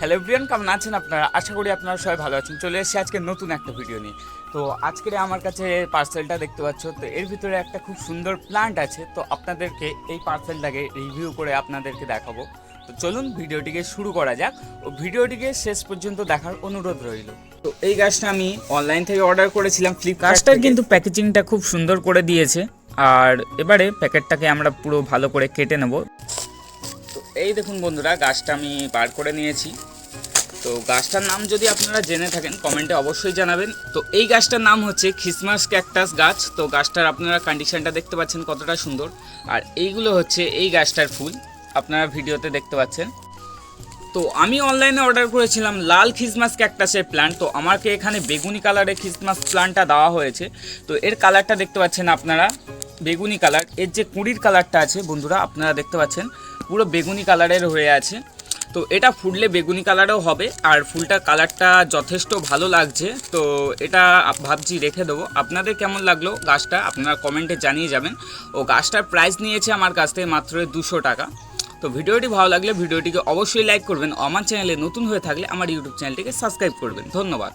Hello Brian কেমন আছেন আপনারা? আশা করি আপনারা সবাই ভালো আছেন। চলে এসেছি আজকে নতুন একটা ভিডিও নিয়ে। তো আজকের আমার কাছে পার্সেলটা দেখতে পাচ্ছ তো এর ভিতরে একটা খুব সুন্দর প্লান্ট আছে। তো আপনাদেরকে এই পার্সেলটাকে রিভিউ করে আপনাদেরকে দেখাবো। তো চলুন ভিডিওটিকে শুরু করা যাক। ও ভিডিওটিকে শেষ পর্যন্ত দেখার অনুরোধ রইল। তো এই গাছটা আমি অনলাইন থেকে অর্ডার করেছিলাম ফ্লিপকার্ট গাছটার কিন্তু প্যাকেজিংটা খুব সুন্দর করে দিয়েছে। আর এবারে প্যাকেটটাকে আমরা পুরো ভালো করে কেটে নেব। এই দেখুন বন্ধুরা, গাছটা আমি বার করে নিয়েছি। তো গাছটার নাম যদি আপনারা জেনে থাকেন, কমেন্টে অবশ্যই জানাবেন। তো এই গাছটার নাম হচ্ছে খ্রিসমাস ক্যাকটাস গাছ। তো গাছটার আপনারা কন্ডিশনটা দেখতে পাচ্ছেন কতটা সুন্দর। আর এইগুলো হচ্ছে এই গাছটার ফুল, আপনারা ভিডিওতে দেখতে পাচ্ছেন। তো আমি অনলাইনে অর্ডার করেছিলাম লাল খ্রিসমাস ক্যাকটাসের প্ল্যান্ট তো আমাকে এখানে বেগুনি কালারের খ্রিসমাস প্ল্যান্টটা দেওয়া হয়েছে। তো এর কালারটা দেখতে পাচ্ছেন আপনারা। বেগুনি কালার। এর যে কুঁড়ির কালারটা আছে, বন্ধুরা, আপনারা দেখতে পাচ্ছেন, পুরো বেগুনি কালারের হয়ে আছে। তো এটা ফুটলে বেগুনি কালারও হবে, আর ফুলটার কালারটা যথেষ্ট ভালো লাগছে। তো এটা ভাবছি রেখে দেবো। আপনাদের কেমন লাগল গাছটা, আপনারা কমেন্টে জানিয়ে যাবেন। ও গাছটার প্রাইস নিয়েছে আমার কাছ থেকে মাত্র দুশো টাকা। তো ভিডিওটি ভালো লাগলে ভিডিওটিকে অবশ্যই লাইক করবেন। আমার চ্যানেলে নতুন হয়ে থাকলে আমার ইউটিউব চ্যানেলটিকে সাবস্ক্রাইব করবেন। ধন্যবাদ।